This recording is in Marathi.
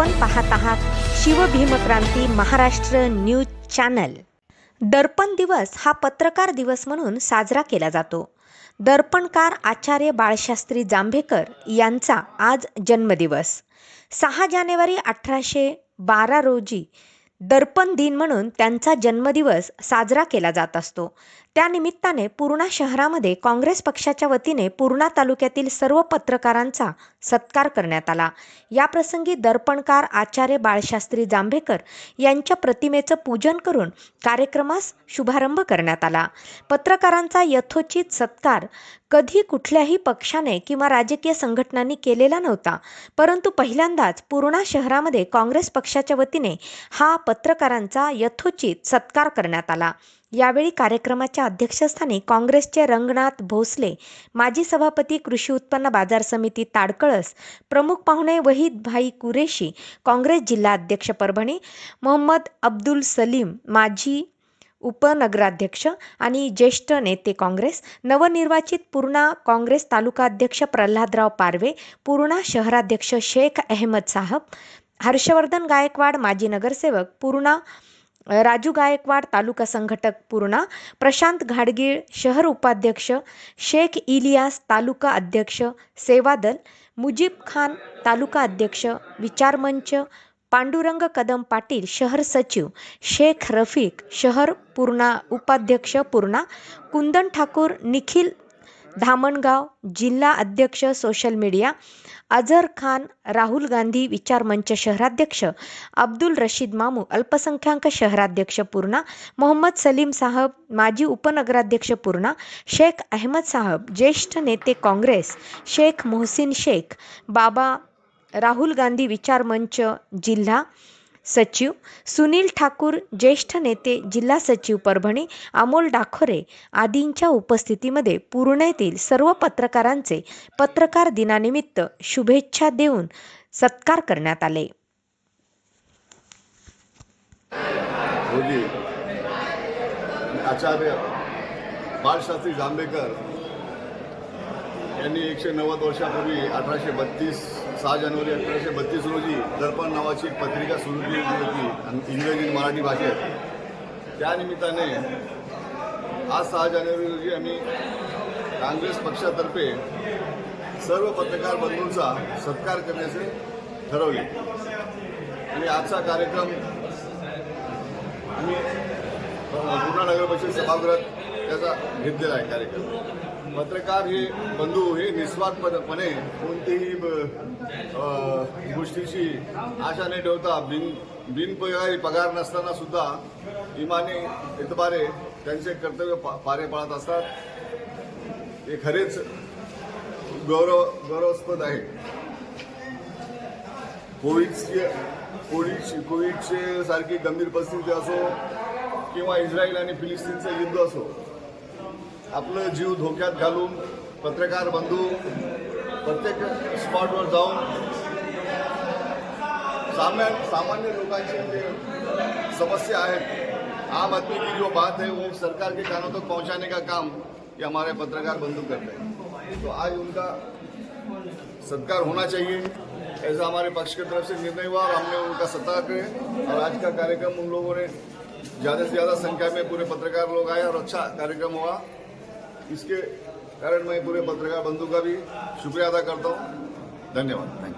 आपण पाहत आहात शिवभीमक्रांती महाराष्ट्र न्यूज चॅनल. दर्पण दिवस हा पत्रकार दिवस म्हणून साजरा केला जातो. दर्पणकार आचार्य बाळशास्त्री जांभेकर यांचा आज जन्मदिवस. सहा जानेवारी अठराशे बारा रोजी दर्पण दिन म्हणून त्यांचा जन्मदिवस साजरा केला जात असतो. त्यानिमित्ताने पूर्णा शहरामध्ये काँग्रेस पक्षाच्या वतीने पूर्णा तालुक्यातील सर्व पत्रकारांचा सत्कार करण्यात आला. याप्रसंगी दर्पणकार आचार्य बाळशास्त्री जांभेकर यांच्या प्रतिमेचं पूजन करून कार्यक्रमास शुभारंभ करण्यात आला. पत्रकारांचा यथोचित सत्कार कधी कुठल्याही पक्षाने किंवा राजकीय संघटनांनी केलेला नव्हता परंतु पहिल्यांदाच पूर्णा शहरामध्ये काँग्रेस पक्षाच्या वतीने हा पत्रकारांचा यथोचित सत्कार करण्यात आला. यावेळी कार्यक्रमाच्या अध्यक्षस्थानी काँग्रेसचे रंगनाथ भोसले माजी सभापती कृषी उत्पन्न बाजार समिती ताडकळस प्रमुख पाहुणे वहीद भाई कुरेशी काँग्रेस जिल्हा अध्यक्ष परभणी मोहम्मद अब्दुल सलीम माजी उपनगराध्यक्ष आणि ज्येष्ठ नेते काँग्रेस नवनिर्वाचित पूर्णा काँग्रेस तालुका अध्यक्ष प्रल्हादराव पारवे पूर्णा शहराध्यक्ष शेख अहमद साहब हर्षवर्धन गायकवाड माजी नगरसेवक पूर्णा राजू गायकवाड तालुका संघटक पूर्णा प्रशांत घाडगीळ शहर उपाध्यक्ष शेख इलियास तालुका अध्यक्ष सेवादल मुजीब खान तालुका अध्यक्ष विचारमंच पांडुरंग कदम पाटील शहर सचिव शेख रफीक शहर पूर्णा उपाध्यक्ष पूर्णा कुंदन ठाकूर निखिल धामणगाव जिल्हा अध्यक्ष सोशल मीडिया अझर खान राहुल गांधी विचार मंच शहराध्यक्ष अब्दुल रशीद मामू अल्पसंख्याक शहराध्यक्ष पूर्णा मोहम्मद सलीम साहब माजी उपनगराध्यक्ष पूर्णा शेख अहमद साहब ज्येष्ठ नेते काँग्रेस शेख मोहसिन शेख बाबा राहुल गांधी विचार मंच जिल्हा सचिव सुनील ठाकूर ज्येष्ठ नेते जिल्हा सचिव परभणी अमोल डाखोरे आदींच्या उपस्थितीमध्ये पूर्णेतील सर्व पत्रकारांचे पत्रकार दिनानिमित्त शुभेच्छा देऊन सत्कार करण्यात आले. आचार्य बाळशास्त्री जांभेकर यांनी एकशे नव्वद वर्षापूर्वी अठराशे बत्तीस सहा जानेवारी अठराशे बत्तीस रोजी दर्पण नावाची एक पत्रिका सुरू केली होती आणि इंग्रजी मराठी भाषेत. त्यानिमित्ताने आज सहा जानेवारी रोजी आम्ही काँग्रेस पक्षातर्फे सर्व पत्रकार बंधूंचा सत्कार करण्याचे ठरवले. आणि आजचा कार्यक्रम आम्ही पूर्णा नगर परिषद सभागृहात त्याचा घेतलेला आहे कार्यक्रम. पत्रकार हे बंधू हे निस्वार्थपणे कोणतीही गोष्टीची आशा न ठेवता बिन बिनपगारी पगार नसताना सुद्धा इमाने इतबारे त्यांचे कर्तव्य पा- पारे पाळत असतात. हे खरेच गौरव गौरवास्पद आहे. कोविडची कोविड कोविडचे सारखी गंभीर परिस्थिती असो किंवा इस्रायल आणि फिलिस्तीनचं युद्ध असो आपलं जीव धोक्यात घालून पत्रकार बंधू प्रत्येक स्पॉटवर जाऊन सामान्य सामान्य जे समस्या आहेत, आम आदमी की जो बात है, वो सरकार के कानों तक तो पहुँचाने का काम ये हमारे पत्रकार बंधु करते हैं। तो आज उनका सत्कार होना चाहिए, ऐसा हमारे पक्ष की तरफ़ से निर्णय हुआ और हमने उनका सत्कार करे और आज का कार्यक्रम उन लोगों ने ज़्यादा से ज़्यादा संख्या में पूरे पत्रकार लोग आए और अच्छा कार्यक्रम हुआ। इसके कारण मैं पूरे पत्रकार बंधु का भी शुक्रिया अदा करता हूँ। धन्यवाद। थैंक